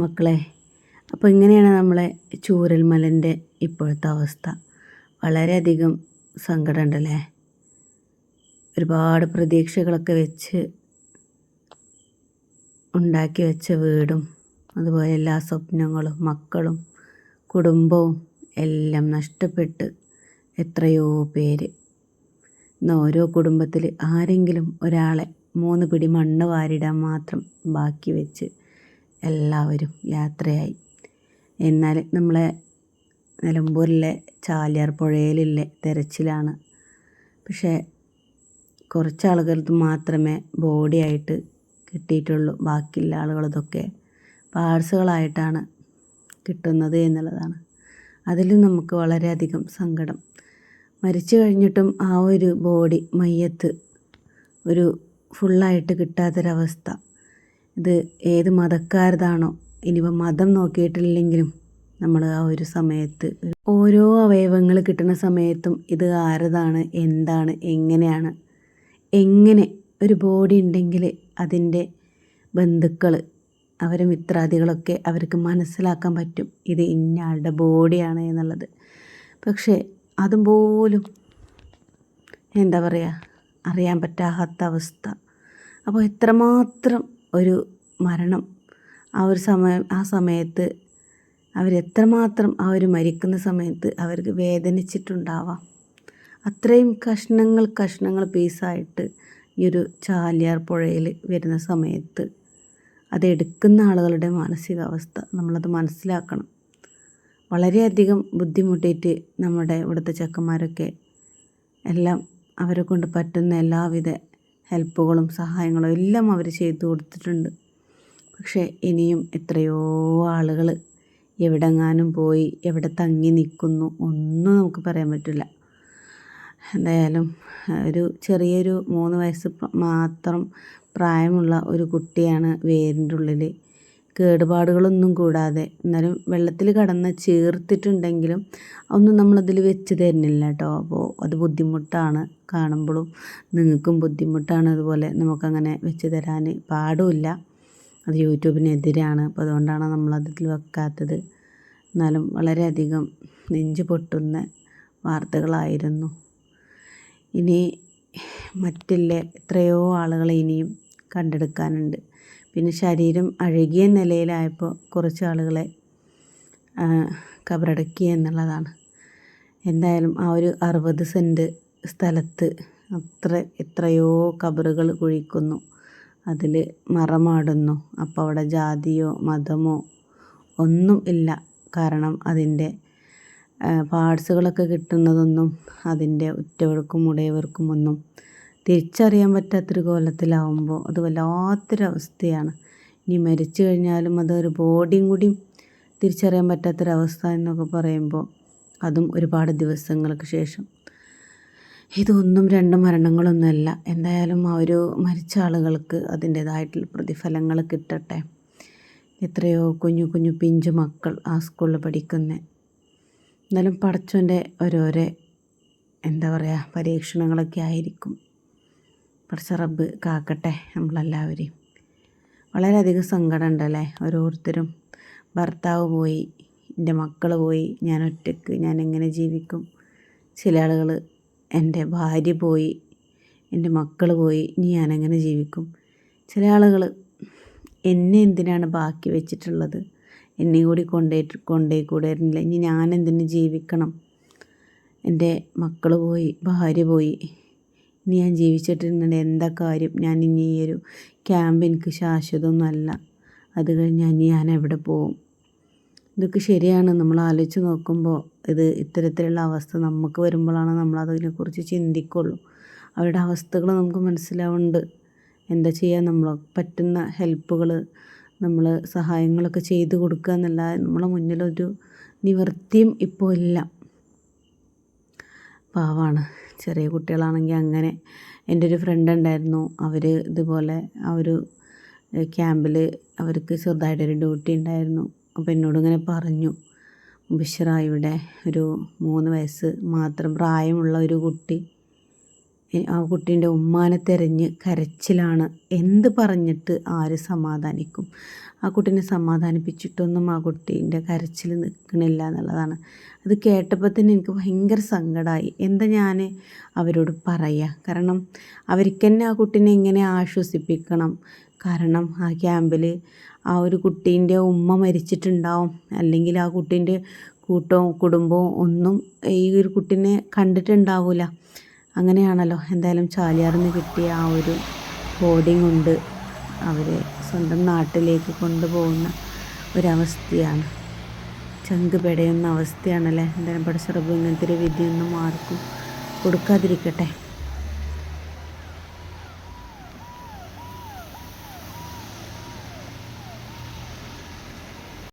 മക്കളെ അപ്പോൾ ഇങ്ങനെയാണ് നമ്മളെ ചൂരൽമലന്റെ ഇപ്പോഴത്തെ അവസ്ഥ. വളരെയധികം സങ്കടമുണ്ടല്ലേ? ഒരുപാട് പ്രതീക്ഷകളൊക്കെ വെച്ച് ഉണ്ടാക്കി വെച്ച വീടും അതുപോലെ എല്ലാ സ്വപ്നങ്ങളും മക്കളും കുടുംബവും എല്ലാം നഷ്ടപ്പെട്ട് എത്രയോ പേര്. ഇന്ന് ഓരോ കുടുംബത്തിൽ ആരെങ്കിലും ഒരാളെ മൂന്ന് പിടി മണ്ണ് വാരിടാൻ മാത്രം ബാക്കി വെച്ച് എല്ലാവരും യാത്രയായി. എന്നാൽ നമ്മളെ നിലമ്പൂരിലെ ചാലിയാർ പുഴയിലുള്ള തെരച്ചിലാണ്. പക്ഷേ കുറച്ച് ആളുകൾക്ക് മാത്രമേ ബോഡിയായിട്ട് കിട്ടിയിട്ടുള്ളൂ. ബാക്കിയുള്ള ആളുകളതൊക്കെ പാഴ്സുകളായിട്ടാണ് കിട്ടുന്നത് എന്നുള്ളതാണ്. അതിൽ നമുക്ക് വളരെയധികം സങ്കടം. മരിച്ചു കഴിഞ്ഞിട്ടും ആ ഒരു ബോഡി മയ്യത്ത് ഒരു ഫുള്ളായിട്ട് കിട്ടാത്തൊരവസ്ഥ. ഇത് ഏത് മതക്കാരതാണോ? ഇനിയിപ്പോൾ മതം നോക്കിയിട്ടില്ലെങ്കിലും നമ്മൾ ആ ഒരു സമയത്ത് ഓരോ അവയവങ്ങൾ കിട്ടുന്ന സമയത്തും ഇത് ആരതാണ് എന്താണ് എങ്ങനെയാണ്? എങ്ങനെ ഒരു ബോഡി ഉണ്ടെങ്കിൽ അതിന്റെ ബന്ധുക്കൾ അവരെ മിത്രാദികളൊക്കെ അവർക്ക് മനസ്സിലാക്കാൻ പറ്റും ഇത് ഇന്നയാളുടെ ബോഡിയാണ് എന്നുള്ളത്. പക്ഷേ അതും പോലും എന്താ പറയുക അറിയാൻ പറ്റാത്ത അവസ്ഥ. അപ്പോൾ എത്രമാത്രം ഒരു മരണം. ആ ഒരു സമയം ആ സമയത്ത് അവരെത്രമാത്രം ആ ഒരു മരിക്കുന്ന സമയത്ത് അവർക്ക് വേദനിച്ചിട്ടുണ്ടാവാം. അത്രയും കഷ്ണങ്ങൾ കഷ്ണങ്ങൾ പീസായിട്ട് ഈ ഒരു ചാലിയാർ പുഴയിൽ വരുന്ന സമയത്ത് അതെടുക്കുന്ന ആളുകളുടെ മാനസികാവസ്ഥ നമ്മളത് മനസ്സിലാക്കണം. വളരെയധികം ബുദ്ധിമുട്ടിയിട്ട് നമ്മുടെ ഇവിടുത്തെ ചെക്കന്മാരൊക്കെ എല്ലാം അവരെ കൊണ്ട് പറ്റുന്ന എല്ലാവിധ ഹെൽപ്പുകളും സഹായങ്ങളും എല്ലാം അവർ ചെയ്തു കൊടുത്തിട്ടുണ്ട്. പക്ഷേ ഇനിയും എത്രയോ ആളുകൾ എവിടെങ്ങാനും പോയി എവിടെ തങ്ങി നിൽക്കുന്നു ഒന്നും നമുക്ക് പറയാൻ പറ്റില്ല. എന്തായാലും ഒരു ചെറിയൊരു മൂന്ന് വയസ്സ് മാത്രം പ്രായമുള്ള ഒരു കുട്ടിയാണ് വേരിന്റെ ഉള്ളിൽ. കേടുപാടുകളൊന്നും കൂടാതെ എന്നാലും വെള്ളത്തിൽ കടന്ന് ചേർത്തിട്ടുണ്ടെങ്കിലും ഒന്നും നമ്മളതിൽ വെച്ച് തരുന്നില്ല കേട്ടോ. അപ്പോൾ അത് ബുദ്ധിമുട്ടാണ് കാണുമ്പോഴും നിങ്ങൾക്കും ബുദ്ധിമുട്ടാണ് അതുപോലെ നമുക്കങ്ങനെ വെച്ച് തരാൻ പാടുമില്ല. അത് യൂട്യൂബിനെതിരാണ്. അപ്പോൾ അതുകൊണ്ടാണ് നമ്മളതിൽ വെക്കാത്തത്. എന്നാലും വളരെയധികം നെഞ്ച് പൊട്ടുന്ന വാർത്തകളായിരുന്നു. ഇനി മറ്റുള്ള എത്രയോ ആളുകളെ ഇനിയും കണ്ടെടുക്കാനുണ്ട്. പിന്നെ ശരീരം അഴുകിയ നിലയിലായപ്പോൾ കുറച്ച് ആളുകളെ കബറടക്കി എന്നുള്ളതാണ്. എന്തായാലും ആ ഒരു അറുപത് സെന്റ് സ്ഥലത്ത് അത്ര എത്രയോ കബറുകൾ കുഴിക്കുന്നു. അതിൽ മറമാടുന്നു. അപ്പോൾ അവിടെ ജാതിയോ മതമോ ഒന്നും ഇല്ല. കാരണം അതിന്റെ പാർട്സുകളൊക്കെ കിട്ടുന്നതൊന്നും അതിന്റെ ഉറ്റവർക്കും ഉടയവർക്കും ഒന്നും തിരിച്ചറിയാൻ പറ്റാത്തൊരു കോലത്തിലാവുമ്പോൾ അത് വല്ലാത്തൊരവസ്ഥയാണ്. ഇനി മരിച്ചു കഴിഞ്ഞാലും അതൊരു ബോഡിയും കൂടി തിരിച്ചറിയാൻ പറ്റാത്തൊരവസ്ഥ എന്നൊക്കെ പറയുമ്പോൾ അതും ഒരുപാട് ദിവസങ്ങൾക്ക് ശേഷം. ഇതൊന്നും രണ്ട് മരണങ്ങളൊന്നുമല്ല. എന്തായാലും ആ ഒരു മരിച്ച ആളുകൾക്ക് അതിന്റേതായിട്ടുള്ള പ്രതിഫലങ്ങൾ കിട്ടട്ടെ. എത്രയോ കുഞ്ഞു കുഞ്ഞു പിഞ്ചു മക്കൾ ആ സ്കൂളിൽ പഠിക്കുന്ന. എന്നാലും പടച്ചോന്റെ ഓരോരോ എന്താ പറയുക പരീക്ഷണങ്ങളൊക്കെ ആയിരിക്കും. പഠിച്ച റബ്ബ് കാക്കട്ടെ നമ്മളെല്ലാവരെയും. വളരെയധികം സങ്കടം ഉണ്ടല്ലേ ഓരോരുത്തരും. ഭർത്താവ് പോയി. എന്റെ മക്കൾ പോയി ഞാൻ ഒറ്റയ്ക്ക് ഞാൻ എങ്ങനെ ജീവിക്കും? ചില ആളുകൾ എന്റെ ഭാര്യ പോയി എന്റെ മക്കൾ പോയി ഇനി ഞാൻ എങ്ങനെ ജീവിക്കും? ചില ആളുകൾ എന്നെ എന്തിനാണ് ബാക്കി വെച്ചിട്ടുള്ളത്? എന്നെ കൂടി കൊണ്ടേ കൊണ്ടേ കൂടായിരുന്നില്ല ഇനി ഞാൻ എന്തിനു ജീവിക്കണം? എന്റെ മക്കൾ പോയി ഭാര്യ പോയി ഇനി ഞാൻ ജീവിച്ചിട്ടുണ്ടെങ്കിൽ എന്താ കാര്യം? ഞാൻ ഇനി ഈ ഒരു ക്യാമ്പ് എനിക്ക് ശാശ്വതമൊന്നുമല്ല. അത് കഴിഞ്ഞാൽ ഇനി ഞാൻ എവിടെ പോവും ഇതൊക്കെ ശരിയാണ്. നമ്മൾ ആലോചിച്ച് നോക്കുമ്പോൾ ഇത് ഇത്തരത്തിലുള്ള അവസ്ഥ നമുക്ക് വരുമ്പോഴാണ് നമ്മൾ അതിനെക്കുറിച്ച് ചിന്തിക്കുള്ളൂ. അവരുടെ അവസ്ഥകൾ നമുക്ക് മനസ്സിലാവുന്നുണ്ട്. എന്താ ചെയ്യുക? നമ്മൾ പറ്റുന്ന ഹെൽപ്പുകൾ നമ്മൾ സഹായങ്ങളൊക്കെ ചെയ്തു കൊടുക്കുക എന്നല്ല. നമ്മളെ മുന്നിലൊരു നിവൃത്തിയും ഇപ്പോൾ ഇല്ല. പാവാണ്. ചെറിയ കുട്ടികളാണെങ്കിൽ അങ്ങനെ. എന്റെ ഒരു ഫ്രണ്ട് ഉണ്ടായിരുന്നു. അവർ ഇതുപോലെ ആ ഒരു ക്യാമ്പിൽ അവർക്ക് ചെറുതായിട്ടൊരു ഡ്യൂട്ടി ഉണ്ടായിരുന്നു. അപ്പോൾ എന്നോട് ഇങ്ങനെ പറഞ്ഞു ബിഷറ ഇവിടെ ഒരു മൂന്ന് വയസ്സ് മാത്രം പ്രായമുള്ള ഒരു കുട്ടി ആ കുട്ടീന്റെ ഉമ്മാനെ തിരഞ്ഞ് കരച്ചിലാണ്. എന്ത് പറഞ്ഞിട്ട് ആര് സമാധാനിക്കും? ആ കുട്ടീനെ സമാധാനിപ്പിച്ചിട്ടൊന്നും ആ കുട്ടീന്റെ കരച്ചിൽ നിൽക്കണില്ല എന്നുള്ളതാണ്. അത് കേട്ടപ്പോൾ തന്നെ എനിക്ക് ഭയങ്കര സങ്കടമായി എന്താ ഞാൻ അവരോട് പറയുക കാരണം അവർക്ക് തന്നെ ആ കുട്ടീനെ എങ്ങനെ ആശ്വസിപ്പിക്കണം? കാരണം ആ ക്യാമ്പിൽ ആ ഒരു കുട്ടീന്റെ ഉമ്മ മരിച്ചിട്ടുണ്ടാവും. അല്ലെങ്കിൽ ആ കുട്ടീന്റെ കൂട്ടവും കുടുംബവും ഒന്നും ഈ ഒരു കുട്ടീനെ കണ്ടിട്ടുണ്ടാവില്ല അങ്ങനെയാണല്ലോ എന്തായാലും ചാലിയാറിൽ നിന്ന് കിട്ടിയ ആ ഒരു ബോർഡിംഗ് ഉണ്ട്. അവരെ സ്വന്തം നാട്ടിലേക്ക് കൊണ്ടുപോകുന്ന ഒരവസ്ഥയാണ്. ചങ്ക് പെടയുന്ന അവസ്ഥയാണല്ലേ? എന്തായാലും പടച്ചിറപ്പ് ഇങ്ങനത്തെ ഒരു വിധിയൊന്നും ആർക്കും കൊടുക്കാതിരിക്കട്ടെ.